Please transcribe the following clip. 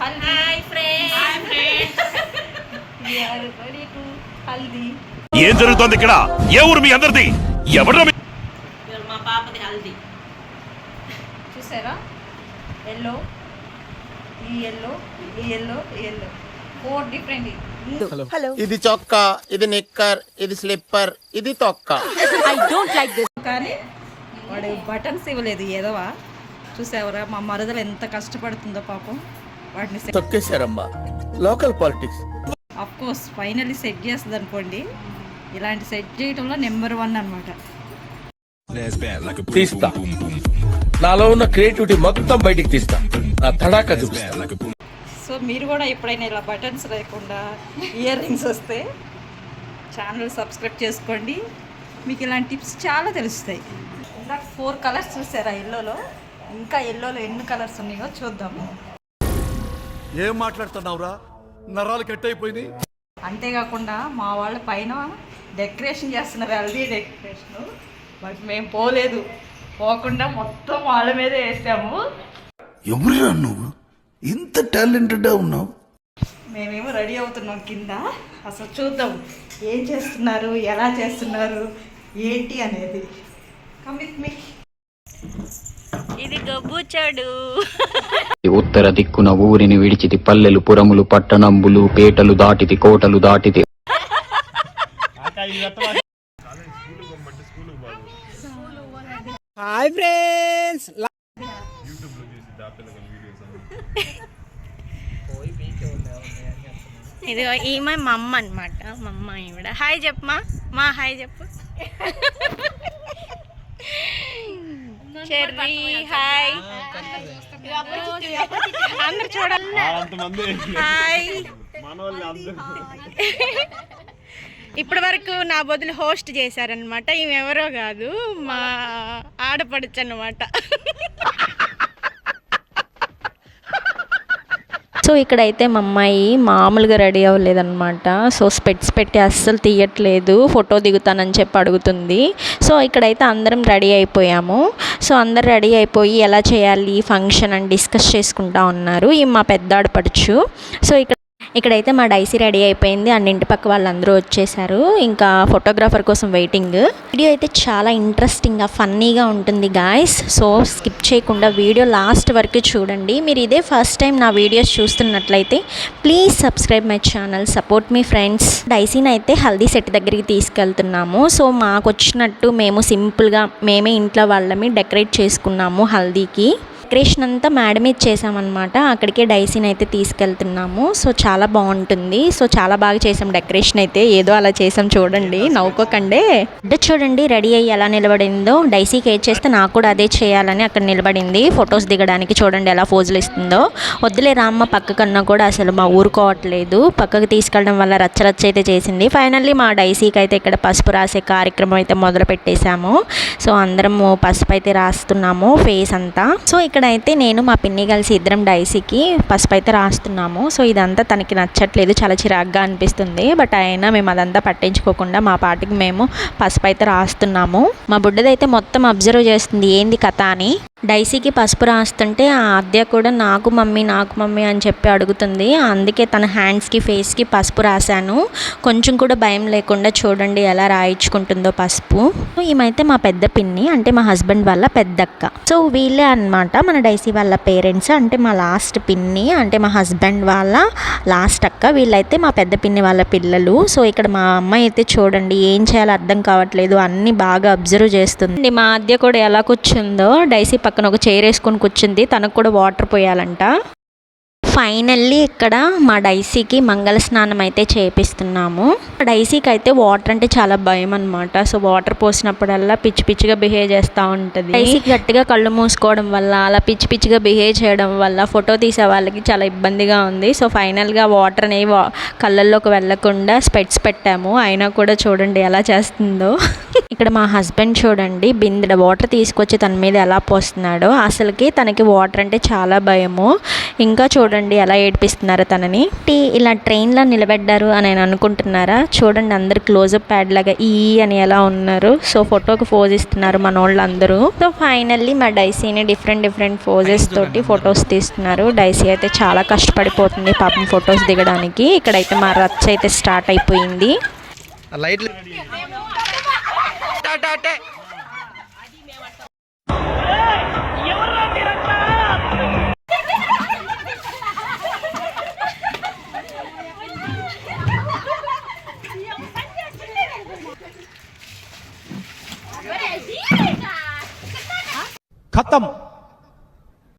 Hi friends ఏం జరుగుతోంది ఇక్కడ? ఏ ఊరు మీ అందరిది? ఎవరు మా పాపది హల్దీ. చూసారా? ఎల్లో ఈ ఎల్లో ఈ ఎల్లో ఈ ఎల్లో ఫోర్ డిఫరెంట్ ఇది చొక్కా ఇది నిక్కర్ ఇది స్లిప్పర్ ఇది తొక్క. కానీ వాడు బటన్స్ ఇవ్వలేదు ఏదోవా. చూసావరా మా మరదలు ఎంత కష్టపడుతుందో పాపం. వాటిని తొక్కేశారమ్మా. Local politics of course finally set చేస్తుంది అనుకోండి. ఇలాంటి సెట్ చేయడంలో నెంబర్ వన్ అనమాట తీస్తా. నాలో ఉన్న క్రియేటివిటీ మొత్తం బయటికి తీస్తా. నా తడాక సో మీరు కూడా ఎప్పుడైనా ఇలా బటన్స్ లేకుండా ఇయర్ రింగ్స్ వస్తే ఛానల్ సబ్స్క్రైబ్ చేసుకోండి. మీకు ఇలాంటి టిప్స్ చాలా తెలుస్తాయి. ఇందాక ఫోర్ కలర్స్ చూసారా? ఎల్లోలో ఇంకా ఎల్లోలో ఎన్ని కలర్స్ ఉన్నాయో చూద్దాము. ఏం మాట్లాడుతున్నావురా? నరాలు కట్ అయిపోయింది అంతేకాకుండా మా వాళ్ళ పైన డెకరేషన్ చేస్తున్నారు హల్దీ డెకరేషన్ బట్ మేము పోలేదు. పోకుండా మొత్తం వాళ్ళ మీదే వేసాము. ఎవరురా నువ్వు? ఇంత టాలెంటెడ్ ఉన్నావు. మేమేమో రెడీ అవుతున్నాం కింద. అసలు చూద్దాం ఏం చేస్తున్నారు ఎలా చేస్తున్నారు ఏంటి అనేది. కమిట్ మీ ఇది గబ్బుచ్చాడు ఉత్తర దిక్కున ఊరిని విడిచితి పల్లెలు పురములు పట్టణంబులు పేటలు దాటితి కోటలు దాటితి. Hi friends. ఇది ఈమె మా అమ్మ అనమాట మా అమ్మ ఈవిడ. హాయ్ చెప్పమా మా హాయ్ చెప్పు. చెర్రీ హాయ్ అందరు చూడాలి. హాయ్ ఇప్పటి వరకు నా బదులు హోస్ట్ చేశారనమాట ఈమె ఎవరో కాదు మా ఆడపడుచు అనమాట సో ఇక్కడైతే మా అమ్మాయి మామూలుగా రెడీ అవ్వలేదన్నమాట. సో స్పెట్స్ పెట్టి అస్సలు తీయట్లేదు ఫోటో దిగుతానని చెప్పి అడుగుతుంది. సో ఇక్కడైతే అందరం రెడీ అయిపోయాము. సో అందరు రెడీ అయిపోయి ఎలా చేయాలి ఫంక్షన్ అని డిస్కస్ చేసుకుంటా ఉన్నారు. ఈ మా పెద్ద పడుచు. సో ఇక్కడ ఇక్కడైతే మా డైసీ రెడీ అయిపోయింది. అండ్ ఇంటి పక్క వాళ్ళందరూ వచ్చేసారు. ఇంకా ఫోటోగ్రాఫర్ కోసం వెయిటింగ్ వీడియో అయితే చాలా ఇంట్రెస్టింగ్గా ఫన్నీగా ఉంటుంది గాయస్ సో స్కిప్ చేయకుండా వీడియో లాస్ట్ వరకు చూడండి. మీరు ఇదే ఫస్ట్ టైం నా వీడియోస్ చూస్తున్నట్లయితే please subscribe my channel support me friends డైసీని అయితే హల్దీ సెట్ దగ్గరికి తీసుకెళ్తున్నాము. సో మాకు వచ్చినట్టు మేము సింపుల్గా మేమే ఇంట్లో వాళ్ళమి డెకరేట్ చేసుకున్నాము హల్దీకి. డెకరేషన్ అంతా మేడ మీద చేసామన్నమాట. అక్కడికే డైసీని అయితే తీసుకెళ్తున్నాము. సో చాలా బాగుంటుంది. సో చాలా బాగా చేసాం డెకరేషన్ అయితే. ఏదో అలా చేసాం చూడండి. నవ్వుకోకండి. అంటే చూడండి రెడీ అయ్యి ఎలా నిలబడిందో. డైసీకి ఏది చేస్తే నాకు కూడా అదే చేయాలని అక్కడ నిలబడింది. ఫొటోస్ దిగడానికి చూడండి ఎలా పోజులు ఇస్తుందో. వద్దులే రామ్మ పక్క కన్నా కూడా అసలు మా ఊరుకోవట్లేదు. పక్కకు తీసుకెళ్ళడం వల్ల రచ్చరచ్చ అయితే చేసింది. ఫైనల్లీ మా డైసీకి అయితే ఇక్కడ పసుపు రాసే కార్యక్రమం అయితే మొదలు పెట్టేశాము సో అందరము పసుపు అయితే రాస్తున్నాము ఫేస్ అంతా. సో ఇక్కడైతే నేను మా పిన్ని కలిసి ఇద్దరం డైసీకి పసుపు అయితే రాస్తున్నాము. సో ఇదంతా తనకి నచ్చట్లేదు. చాలా చిరాగ్గా అనిపిస్తుంది. బట్ అయినా మేము అదంతా పట్టించుకోకుండా మా పాటికి మేము పసుపు అయితే రాస్తున్నాము. మా బుడ్డదైతే మొత్తం అబ్జర్వ్ చేస్తుంది. ఏంది కథ అని. డైసీకి పసుపు రాస్తుంటే ఆ అద్దె కూడా నాకు మమ్మీ నాకు మమ్మీ అని చెప్పి అడుగుతుంది. అందుకే తన హ్యాండ్స్కి ఫేస్కి పసుపు రాశాను. కొంచెం కూడా భయం లేకుండా చూడండి ఎలా రాయించుకుంటుందో పసుపు. ఈమైతే మా పెద్ద పిన్ని అంటే మా హస్బెండ్ వాళ్ళ పెద్దక్క. సో వీళ్ళే అన్నమాట మన డైసీ వాళ్ళ పేరెంట్స్. అంటే మా లాస్ట్ పిన్ని అంటే మా హస్బెండ్ వాళ్ళ లాస్ట్ అక్క. వీళ్ళైతే మా పెద్ద పిన్ని వాళ్ళ పిల్లలు. సో ఇక్కడ మా అమ్మాయి అయితే చూడండి ఏం చేయాలో అర్థం కావట్లేదు. అన్నీ బాగా అబ్జర్వ్ చేస్తుంది. మా అద్దె కూడా ఎలా కూర్చుందో డైసీ పక్కన ఒక చైర్ వేసుకొని కూర్చుంది. తనకు కూడా వాటర్ పోయాలంట. ఫైనల్లీ ఇక్కడ మా డైసీకి మంగళ స్నానం అయితే చేపిస్తున్నాము. డైసీకి అయితే వాటర్ అంటే చాలా భయం అనమాట సో వాటర్ పోసినప్పుడల్లా పిచ్చి పిచ్చిగా బిహేవ్ చేస్తూ ఉంటుంది. డైసీకి గట్టిగా కళ్ళు మూసుకోవడం వల్ల అలా పిచ్చి పిచ్చిగా బిహేవ్ చేయడం వల్ల ఫోటో తీసే వాళ్ళకి చాలా ఇబ్బందిగా ఉంది. సో ఫైనల్గా వాటర్ అనేవి కళ్ళల్లోకి వెళ్ళకుండా స్పెట్స్ పెట్టాము. అయినా కూడా చూడండి ఎలా చేస్తుందో. ఇక్కడ మా హస్బెండ్ చూడండి బిందెడ వాటర్ తీసుకొచ్చి తన మీద ఎలా పోస్తున్నాడో. అసలుకి తనకి వాటర్ అంటే చాలా భయము. ఇంకా చూడండి ఎలా ఏడిపిస్తున్నారో తనని. టీ ఇలా ట్రైన్లో నిలబెడ్డారు అని ఆయన అనుకుంటున్నారా? చూడండి అందరు క్లోజప్ ప్యాడ్ లాగా ఈ అని ఎలా ఉన్నారు. సో ఫోటోకి పోజ్ ఇస్తున్నారు మన వాళ్ళు అందరూ సో ఫైనల్లీ మా డైసీని డిఫరెంట్ డిఫరెంట్ పోజెస్ తోటి ఫొటోస్ తీస్తున్నారు. డైసీ అయితే చాలా కష్టపడిపోతుంది పాపం ఫొటోస్ దిగడానికి. ఇక్కడైతే మా రచ్చ అయితే స్టార్ట్ అయిపోయింది. ఆట ఖతం